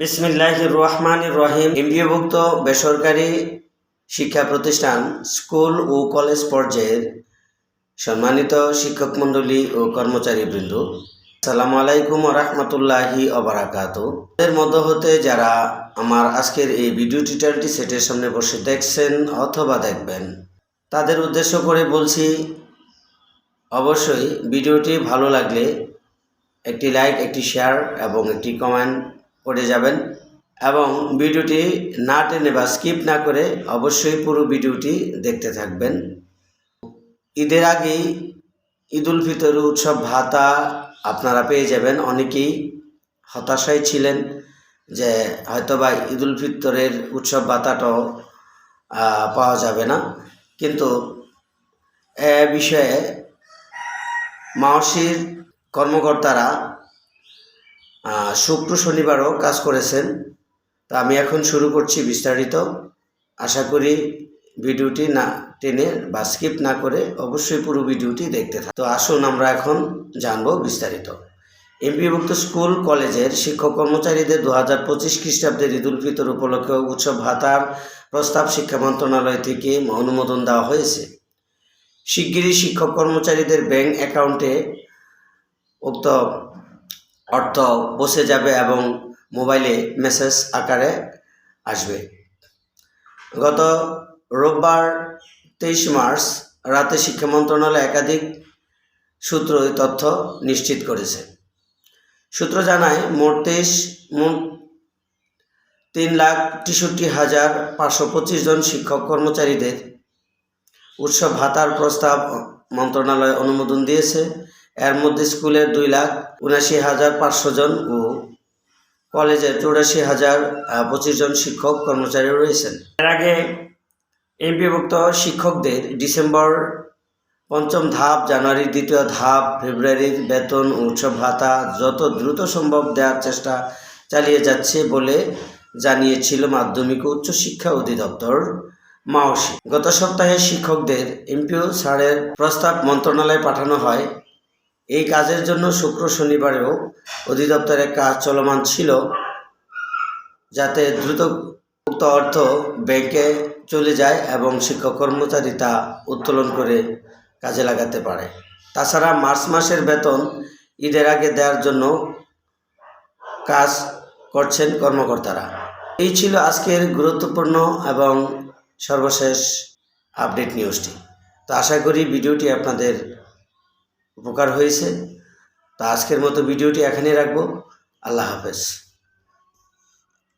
বিসমিল্লাহ রহমান রহিম। এমপিওভুক্ত বেসরকারি শিক্ষা প্রতিষ্ঠান স্কুল ও কলেজ পর্যায়ের সম্মানিত শিক্ষক মণ্ডলী ও কর্মচারীবৃন্দ সালামু আলাইকুম রহমতুল্লাহি অবরাকাত এর মধ্য হতে যারা আমার আজকের এই ভিডিও টিউটোরিয়ালটি সেটের সামনে বসে দেখছেন অথবা দেখবেন, তাদের উদ্দেশ্য করে বলছি, অবশ্যই ভিডিওটি ভালো লাগলে একটি লাইক, একটি শেয়ার এবং একটি কমেন্ট করে যাবেন এবং ভিডিওটি না টেনে বা স্কিপ না করে অবশ্যই পুরো ভিডিওটি দেখতে থাকবেন। ঈদের আগেই ঈদ উল ফিতর উৎসব ভাতা আপনারা পেয়ে যাবেন। অনেকেই হতাশায় ছিলেন যে হয়তোবা ঈদ উল ফিতরের উৎসব ভাতাটাও পাওয়া যাবে না। কিন্তু এ বিষয়ে মাওসির কর্মকর্তারা শুক্র শনিবারও কাজ করেছেন। তা আমি এখন শুরু করছি বিস্তারিত। আশা করি ভিডিওটি না টেনে বা স্কিপ না করে অবশ্যই পুরো ভিডিওটি দেখতে থাক তো আসুন আমরা এখন জানব বিস্তারিত। এমপিভুক্ত স্কুল, কলেজের শিক্ষক কর্মচারীদের দু হাজার পঁচিশ খ্রিস্টাব্দের ঈদুল ফিতর উপলক্ষে উৎসব ভাতার প্রস্তাব শিক্ষা মন্ত্রণালয় থেকে অনুমোদন দেওয়া হয়েছে। শিগগিরই শিক্ষক কর্মচারীদের ব্যাংক অ্যাকাউন্টে উক্ত অর্থ বসে যাবে এবং মোবাইলে মেসেজ আকারে আসবে। গত রোববার তেইশ মার্চ রাতে শিক্ষা মন্ত্রণালয় একাধিক সূত্র এই তথ্য নিশ্চিত করেছে। সূত্র জানায়, মোট তেইশ মোট তিন লাখ তেষট্টি হাজার পাঁচশো পঁচিশ জন শিক্ষক কর্মচারীদের উৎসব ভাতার প্রস্তাব মন্ত্রণালয় অনুমোদন দিয়েছে। এর মধ্যে স্কুলের দুই লাখ উনাশি হাজার পাঁচশো জন ও কলেজের চৌরাশি হাজার পঁচিশ জন শিক্ষক কর্মচারী রয়েছেন। এর আগে এমপিভুক্ত শিক্ষকদের ডিসেম্বর পঞ্চম ধাপ, জানুয়ারির দ্বিতীয় ধাপ, ফেব্রুয়ারির বেতন উৎসব ভাতা যত দ্রুত সম্ভব দেওয়ার চেষ্টা চালিয়ে যাচ্ছে বলে জানিয়েছিল মাধ্যমিক ও উচ্চশিক্ষা অধিদপ্তর মাওসি। গত সপ্তাহে শিক্ষকদের এমপিও ছাড়ের প্রস্তাব মন্ত্রণালয়ে পাঠানো হয়। এই কাজের জন্য শুক্র শনিবারেও অধিদপ্তরের কাজ চলমান ছিল, যাতে দ্রুত উক্ত অর্থ ব্যাংকে চলে যায় এবং শিক্ষক কর্মচারী তা উত্তোলন করে কাজে লাগাতে পারে। তাছাড়া মার্চ মাসের বেতন ঈদের আগে দেওয়ার জন্য কাজ করছেন কর্মকর্তারা। এই ছিল আজকের গুরুত্বপূর্ণ এবং সর্বশেষ আপডেট নিউজটি। তো আশা করি ভিডিওটি আপনাদের উপকার হয়েছে। তো আজকের মতো ভিডিওটি এখানেই রাখব। আল্লাহ হাফেজ।